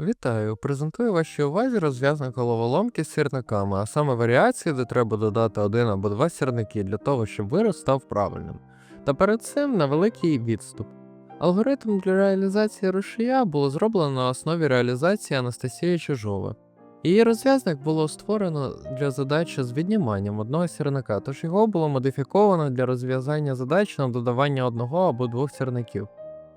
Вітаю! Презентую вашій увазі розв'язник головоломки з сірниками, а саме варіації, де треба додати один або два сірники для того, щоб вираз став правильним. Та перед цим на великий відступ. Алгоритм для реалізації рушія було зроблено на основі реалізації Анастасії Чижови. Її розв'язник було створено для задачі з відніманням одного сірника, тож його було модифіковано для розв'язання задач на додавання одного або двох сірників.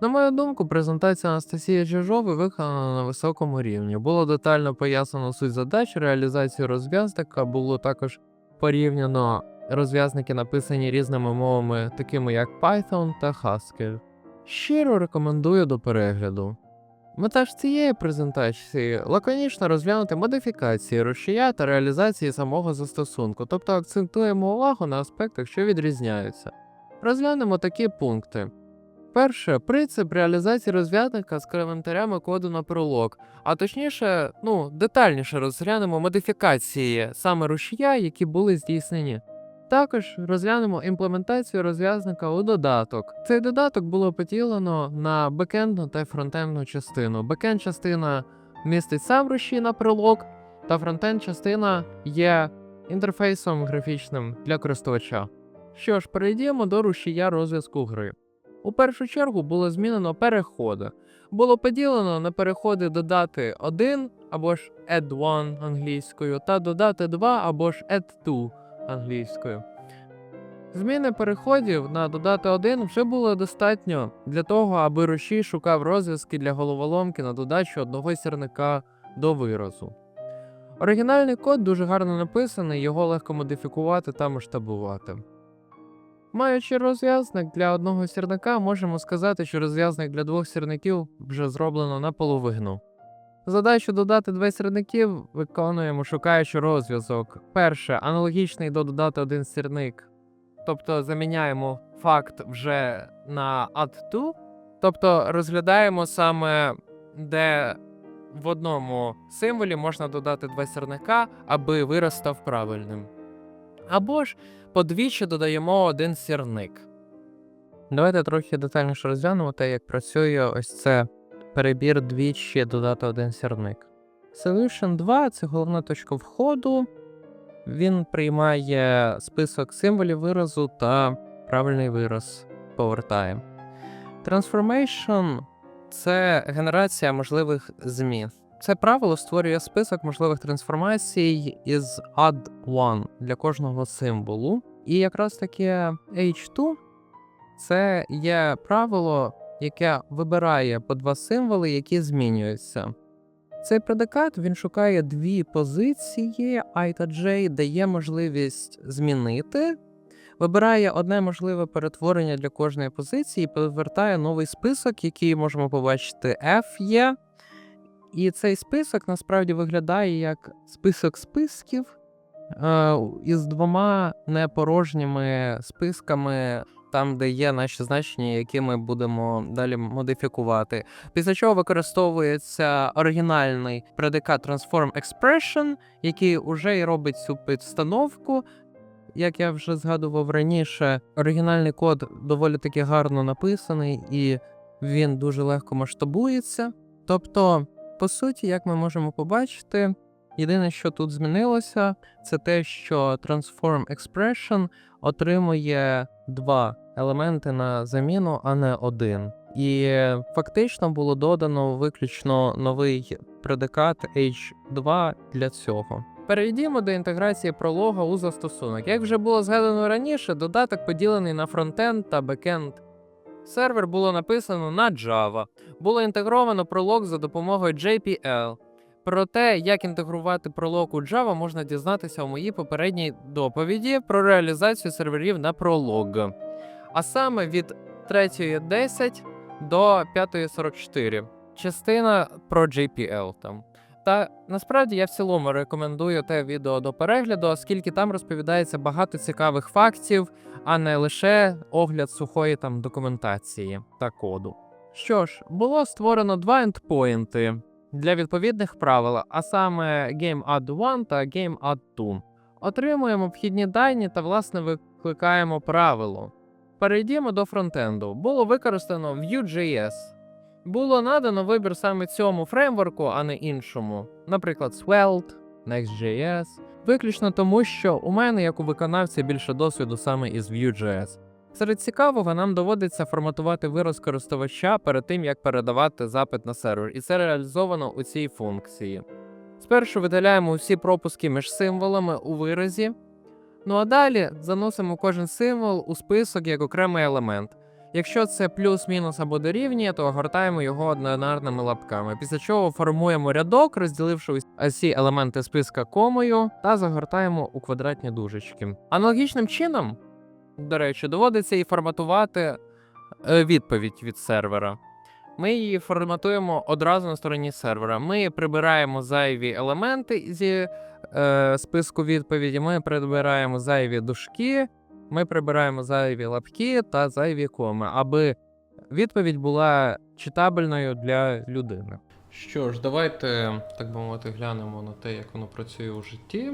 На мою думку, презентація Анастасії Чижової виконана на високому рівні. Було детально пояснено суть задач, реалізацію розв'язника, було також порівняно розв'язники, написані різними мовами, такими як Python та Haskell. Щиро рекомендую до перегляду. Мета ж цієї презентації лаконічно розглянути модифікації рушія та реалізації самого застосунку, тобто акцентуємо увагу на аспектах, що відрізняються. Розглянемо такі пункти. Перше, принцип реалізації розв'язника з коментарями коду на пролог, а точніше, ну, детальніше розглянемо модифікації саме рушія, які були здійснені. Також розглянемо імплементацію розв'язника у додаток. Цей додаток було поділено на бекендну та фронтендну частину. Бекенд частина містить сам рушій на пролог, та фронтенд частина є інтерфейсом графічним для користувача. Що ж, перейдімо до рушія розв'язку гри. У першу чергу було змінено переходи. Було поділено на переходи додати 1 або ж add 1 англійською та додати 2 або ж add 2 англійською. Зміни переходів на додати 1 вже було достатньо для того, аби рушій шукав розв'язки для головоломки на додачу одного сірника до виразу. Оригінальний код дуже гарно написаний, його легко модифікувати та масштабувати. Маючи розв'язник для одного сірника, можемо сказати, що розв'язник для двох сірників вже зроблено наполовину. Задачу додати два сірників виконуємо, шукаючи розв'язок. Перше, аналогічний до додати один сірник. Тобто заміняємо факт вже на add to, тобто розглядаємо саме, де в одному символі можна додати два сірника, аби вираз став правильним. Або ж подвічі додаємо один сірник. Давайте трохи детальніше розглянемо те, як працює ось це перебір двічі додати один сірник. Solution 2 це головна точка входу. Він приймає список символів виразу та правильний вираз повертає. Transformation це генерація можливих змін. Це правило створює список можливих трансформацій із add one для кожного символу. І якраз таке H2 це є правило, яке вибирає по два символи, які змінюються. Цей предикат він шукає дві позиції I та J, дає можливість змінити, вибирає одне можливе перетворення для кожної позиції, і повертає новий список, який можемо побачити F є. І цей список насправді виглядає як список списків е, із двома непорожніми списками, там, де є наші значення, які ми будемо далі модифікувати. Після чого використовується оригінальний предикат Transform Expression, який уже і робить цю підстановку. Як я вже згадував раніше, оригінальний код доволі таки гарно написаний і він дуже легко масштабується. Тобто, по суті, як ми можемо побачити, єдине, що тут змінилося, це те, що Transform Expression отримує два елементи на заміну, а не один. І фактично було додано виключно новий предикат H2 для цього. Перейдімо до інтеграції пролога у застосунок. Як вже було згадано раніше, додаток поділений на фронтенд та бекенд. Сервер було написано на Java. Було інтегровано пролог за допомогою JPL. Про те, як інтегрувати пролог у Java, можна дізнатися у моїй попередній доповіді про реалізацію серверів на пролог. А саме від 3.10 до 5.44. Частина про JPL там. Та насправді я в цілому рекомендую те відео до перегляду, оскільки там розповідається багато цікавих фактів, а не лише огляд сухої там документації та коду. Що ж, було створено два ендпоінти для відповідних правил, а саме GameAdd1 та GameAdd2. Отримуємо вхідні дані та, власне, викликаємо правило. Перейдімо до фронтенду. Було використано Vue.js. було надано вибір саме цьому фреймворку, а не іншому, наприклад, Svelte, Next.js, виключно тому, що у мене, як у виконавця, більше досвіду саме із Vue.js. Серед цікавого нам доводиться форматувати вираз користувача перед тим, як передавати запит на сервер, і це реалізовано у цій функції. Спершу видаляємо усі пропуски між символами у виразі, ну а далі заносимо кожен символ у список як окремий елемент. Якщо це плюс-мінус або дорівнює, то огортаємо його однонарними лапками, після чого формуємо рядок, розділивши усі елементи списка комою, та загортаємо у квадратні дужечки. Аналогічним чином, до речі, доводиться і форматувати е, відповідь від сервера. Ми її форматуємо одразу на стороні сервера. Ми прибираємо зайві елементи зі е, списку відповіді, ми прибираємо зайві дужки, ми прибираємо зайві лапки та зайві коми, аби відповідь була читабельною для людини. Що ж, давайте, так би мовити, глянемо на те, як воно працює у житті.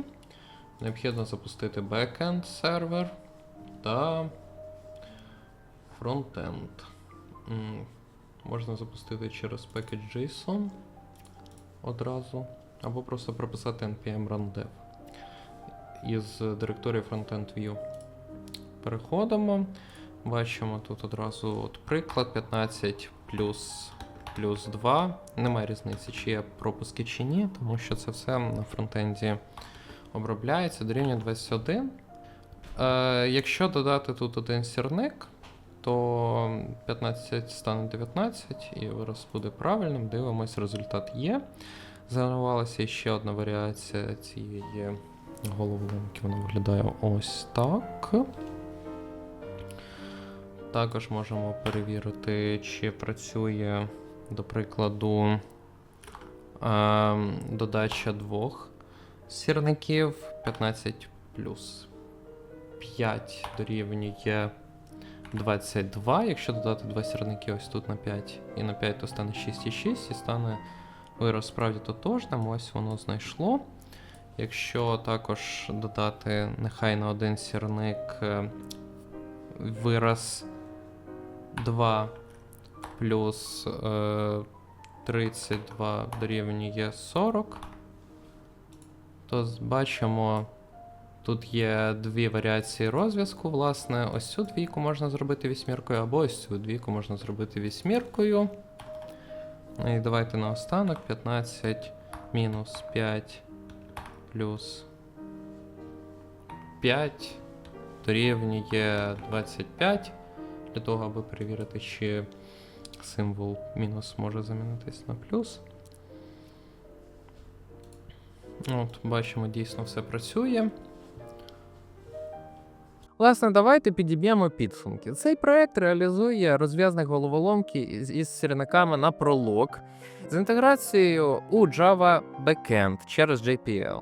Необхідно запустити backend сервер та фронтенд. Можна запустити через package.json одразу, або просто прописати npm rundev із директорії frontend view. Переходимо. Бачимо тут одразу от приклад 15 плюс, плюс 2. Немає різниці, чи є пропуски чи ні, тому що це все на фронтенді обробляється. Дорівнює 21. Е, якщо додати тут один сірник, то 15 стане 19 і вираз буде правильним. Дивимось, результат є. Загенерувалася ще одна варіація цієї головоломки. Вона виглядає ось так. Також можемо перевірити, чи працює, до прикладу, ем, додача двох сірників 15 плюс 5 дорівнює 22. Якщо додати два сірники ось тут на 5 і на 5, то стане 6,6 і стане вираз справді тотожним. Ось воно знайшло. Якщо також додати нехай на один сірник е, вираз 2 плюс е, 32 дорівнює 40, то бачимо, тут є дві варіації розв'язку. Власне, ось цю двійку можна зробити вісьміркою, або ось цю двійку можна зробити вісьміркою. І давайте наостанок 15 мінус 5 плюс 5 дорівнює 25 для того, аби перевірити, чи символ мінус може замінитись на плюс. От, бачимо, дійсно все працює. Власне, давайте підіб'ємо підсумки. Цей проект реалізує розв'язні головоломки із, із сірниками на пролог з інтеграцією у Java Backend через JPL.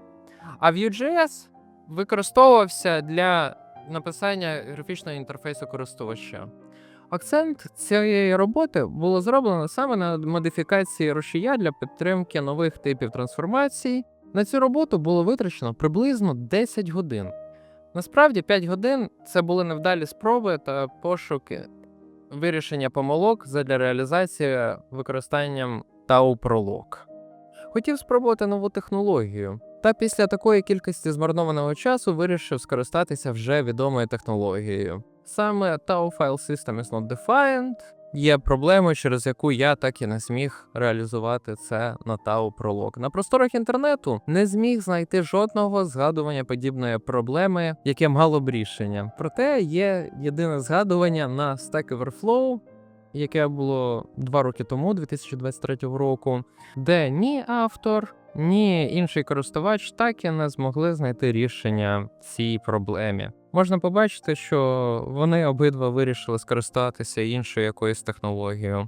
А Vue.js використовувався для написання графічного інтерфейсу користувача. Акцент цієї роботи було зроблено саме на модифікації рушія для підтримки нових типів трансформацій. На цю роботу було витрачено приблизно 10 годин. Насправді 5 годин це були невдалі спроби та пошуки вирішення помилок задля реалізації використанням Prolog. Хотів спробувати нову технологію, та після такої кількості змарнованого часу вирішив скористатися вже відомою технологією. Саме Tau File System is not defined є проблемою, через яку я так і не зміг реалізувати це на Tau Prolog. На просторах інтернету не зміг знайти жодного згадування подібної проблеми, яке мало б рішення. Проте є єдине згадування на Stack Overflow, яке було два роки тому, 2023 року, де ні автор, ні інший користувач так і не змогли знайти рішення цій проблемі. Можна побачити, що вони обидва вирішили скористатися іншою якоюсь технологією.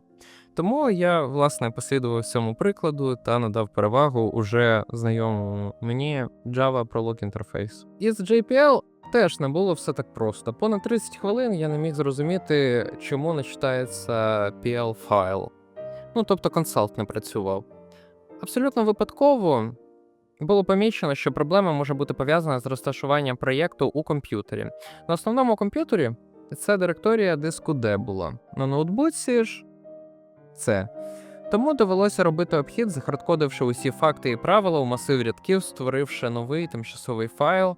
Тому я, власне, послідував цьому прикладу та надав перевагу уже знайомому мені Java Prolog Interface. Із JPL теж не було все так просто. Понад 30 хвилин я не міг зрозуміти, чому не читається PL файл. Ну, тобто консалт не працював. Абсолютно випадково було помічено, що проблема може бути пов'язана з розташуванням проєкту у комп'ютері. На основному комп'ютері це директорія диску D була. На ноутбуці ж це. Тому довелося робити обхід, захардкодивши усі факти і правила у масив рядків, створивши новий тимчасовий файл,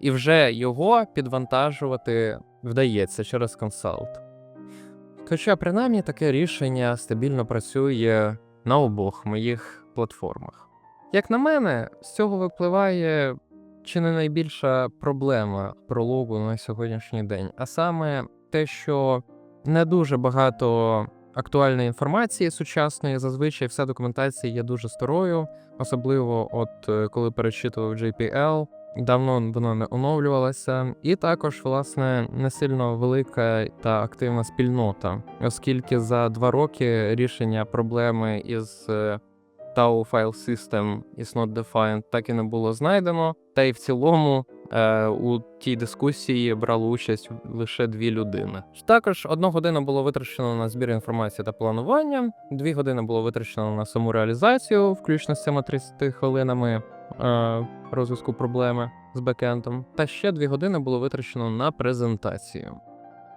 і вже його підвантажувати вдається через консалт. Хоча принаймні таке рішення стабільно працює на обох моїх платформах. Як на мене, з цього випливає чи не найбільша проблема прологу на сьогоднішній день, а саме те, що не дуже багато актуальної інформації сучасної, зазвичай вся документація є дуже старою, особливо от е, коли перечитував JPL, давно вона не оновлювалася, і також, власне, не сильно велика та активна спільнота, оскільки за два роки рішення проблеми із Tau File System is not defined так і не було знайдено. Та й в цілому е, у тій дискусії брало участь лише дві людини. Також одну годину було витрачено на збір інформації та планування, дві години було витрачено на саму реалізацію, включно з цими 30 хвилинами е, розв'язку проблеми з бекендом, та ще дві години було витрачено на презентацію.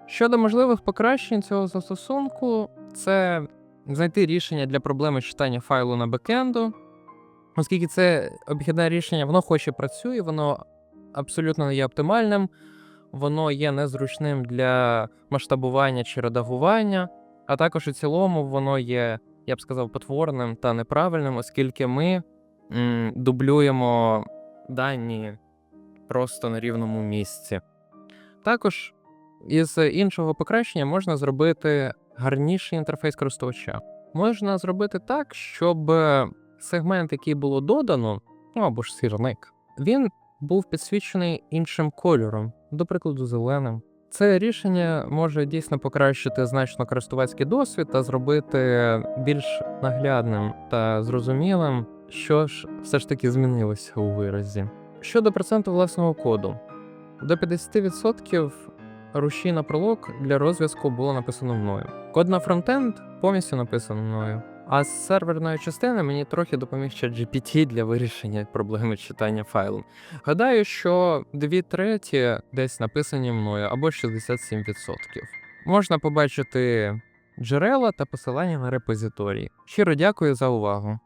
Щодо можливих покращень цього застосунку, це знайти рішення для проблеми читання файлу на бекенду, оскільки це обхідне рішення, воно хоч і працює, воно абсолютно не є оптимальним, воно є незручним для масштабування чи редагування, а також у цілому воно є, я б сказав, потворним та неправильним, оскільки ми м, дублюємо дані просто на рівному місці. Також із іншого покращення можна зробити гарніший інтерфейс користувача. Можна зробити так, щоб е, сегмент, який було додано, ну або ж сірник, він був підсвічений іншим кольором, до прикладу, зеленим. Це рішення може дійсно покращити значно користувацький досвід та зробити більш наглядним та зрозумілим, що ж все ж таки змінилося у виразі. Щодо проценту власного коду, до 50% рушій на пролог для розв'язку було написано мною. Код на фронтенд повністю написано мною. А з серверної частини мені трохи допоміг ChatGPT для вирішення проблеми читання файлу. Гадаю, що дві треті десь написані мною або 67%. Можна побачити джерела та посилання на репозиторії. Щиро дякую за увагу.